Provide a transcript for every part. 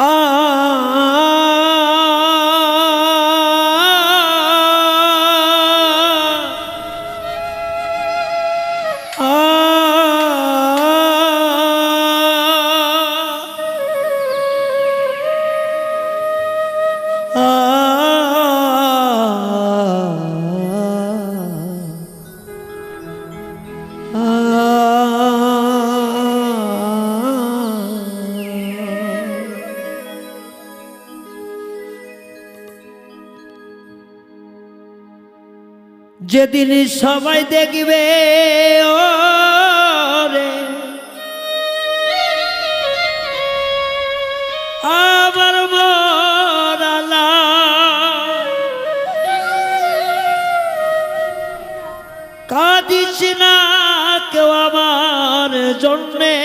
Ah. ah যেদিন সবাই দেখবে ও রে আমার মরালা। কাঁদিস না কেউ আমার জন্যে।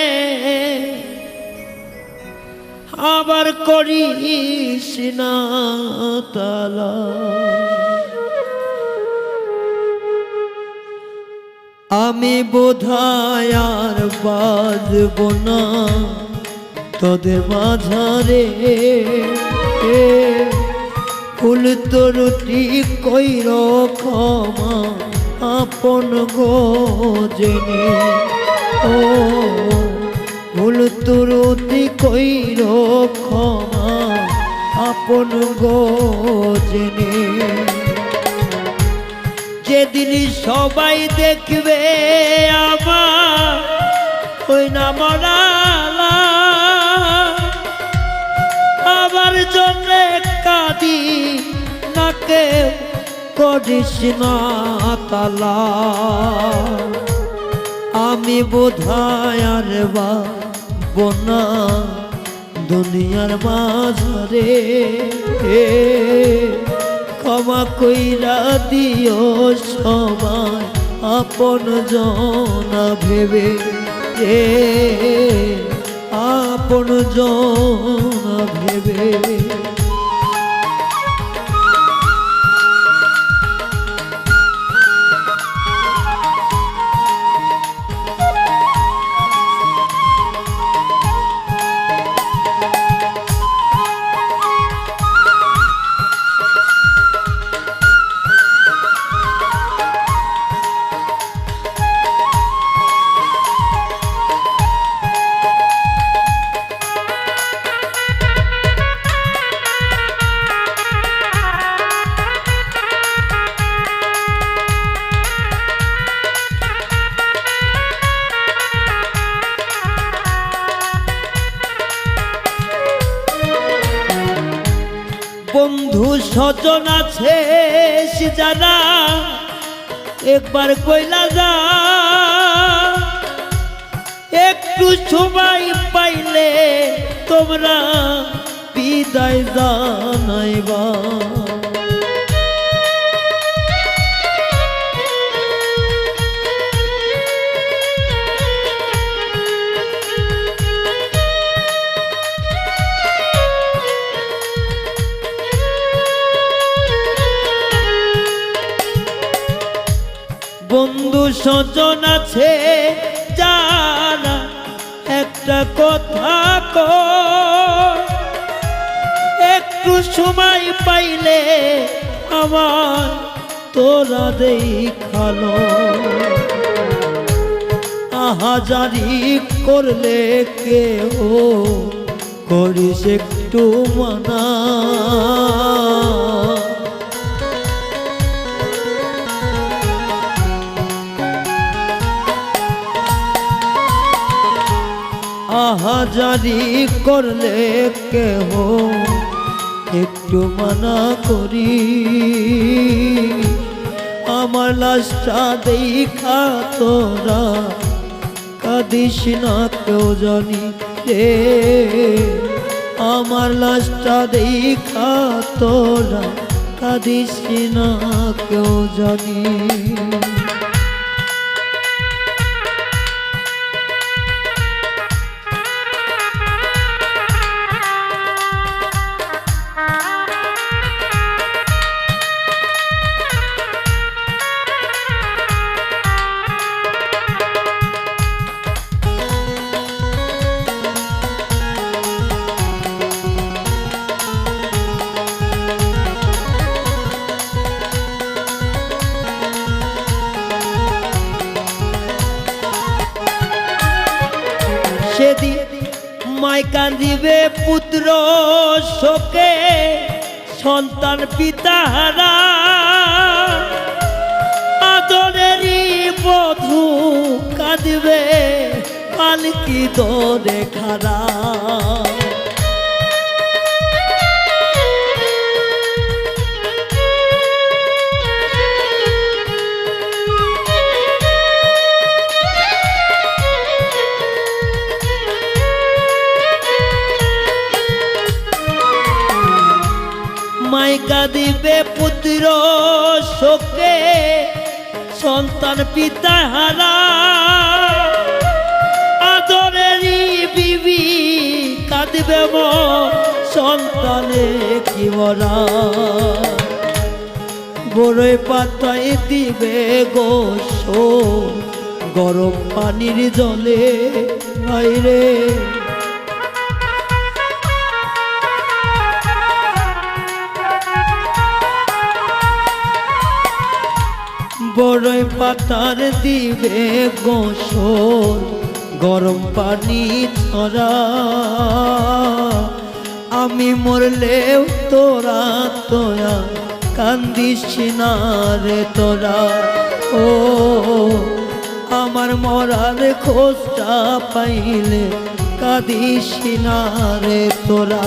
আবার করিস না তালা। আমি বোধহয় আর বাজব না। তোদের মাঝারে ফুল তরুটি কইর ক্ষমা আপন গো জেনে। ও, ফুল তরুটি কইর ক্ষমা আপন গো জেনে। যেদিন সবাই দেখবে আমার, ওই না মরালা। আমার জন্য কাঁদি না কেউ, করিস না তালা। আমি বোধহয় আর বা বনা দুনিয়ার মাঝারে। ক্ষমা কইরা দিও সবাই আপন জনা ভেবে রে আপন জনা ভেবে স্বজন আছে জানা। একবার কইলা যা একটু সময় পাইলে তোমরা বিদায় জানাইবা। স্বজন আছে যারা একটা কথা একটু সময় পাইলে আমার তোরা দেখাল। আহাজারি করলে কেউ করিস একটু মানা। আহাজারি করলে কেহ একটু মানা করি? আমার লাশটা দেখা তোরা কাঁদিস না, কেউ জানি রে। আমার লাশটা দেখা তোরা কাঁদিস না, কেউ জানি। মাই কাঁদিবে পুত্র শোকে সন্তান পিতাহারা। আদরেরই বধু কাঁদিবে পালকি দরে খারা। কাঁদিবে পুত্র শোকে, সন্তান পিতা হারা। আদরেরই বিবি কাঁদিবে সন্তানে কি মরা। বড়ই পাতায় দিবে গোস গরম পানির জলে বাইরে বড়ই পাতার দিবে গোসল, গরম পানি ছড়া। আমি মরলেও তোরা তোয়া কান্দিস না রে তোরা। ও, আমার মরার খোঁজটা পাইলে কাঁদিস না রে তোরা।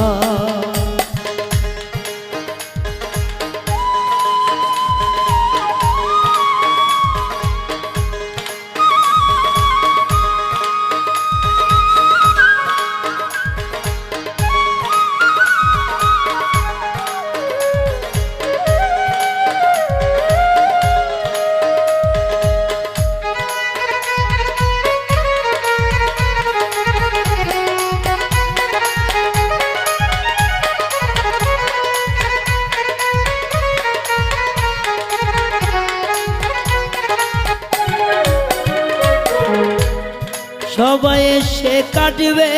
সবাই এসে কাটবে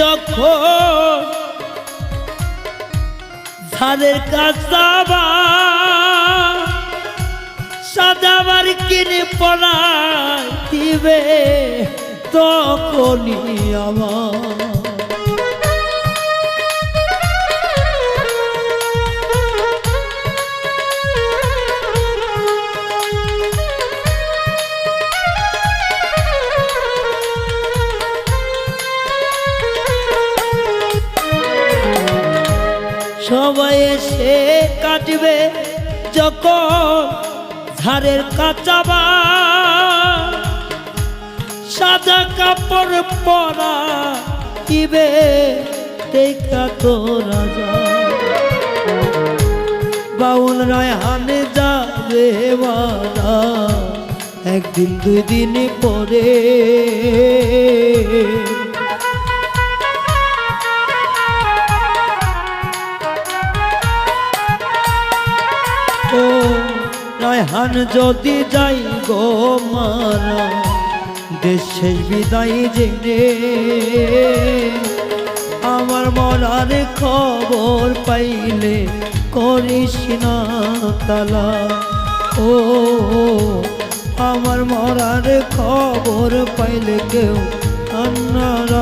যখন ধারের কাছাবা সাদাবার কিনে পড়া দিবে তখনই আমার সবাই এসে কাটবে যখন ধারের কাঁচাবা সাদা কাপড় পরা কিবে দেখা তো রাজা। বাউল হানে যাবে একদিন দুই দিন পরে। রায়হান যদি যাই গো মারা দেশের বিদায় জেনে আমার মরার খবর পাইলে করিস না তালা। ও, আমার মরার খবর পাইলে কেউ আন্নার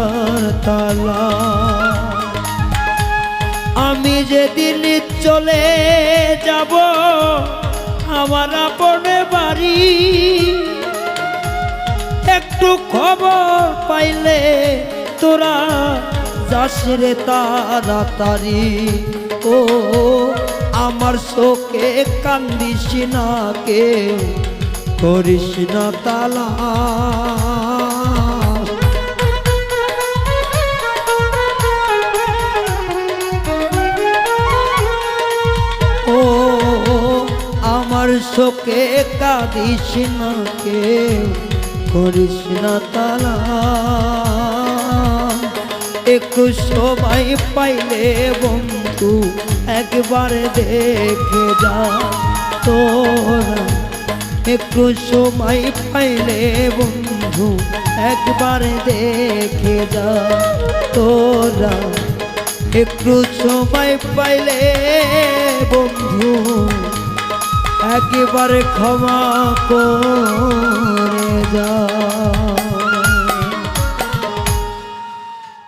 তালা। আমি যেদিন চলে যাব আমার আপনে বাড়ি। একটু খবর পাইলে তোরা যাস রে তাড়াতাড়ি। ও, আমার শোকে কান্দিস না কে করিস না তালা। আমার শোকে কাঁদিস না কে করিস না তালা। একটু সময় পাইলে বন্ধু, একবার দেখে যা তোরা। একটু সময় পাইলে বন্ধু, একবার দেখে যা তোরা। একটু সময় পাইলে বন্ধু একেবারে ক্ষমা করে যা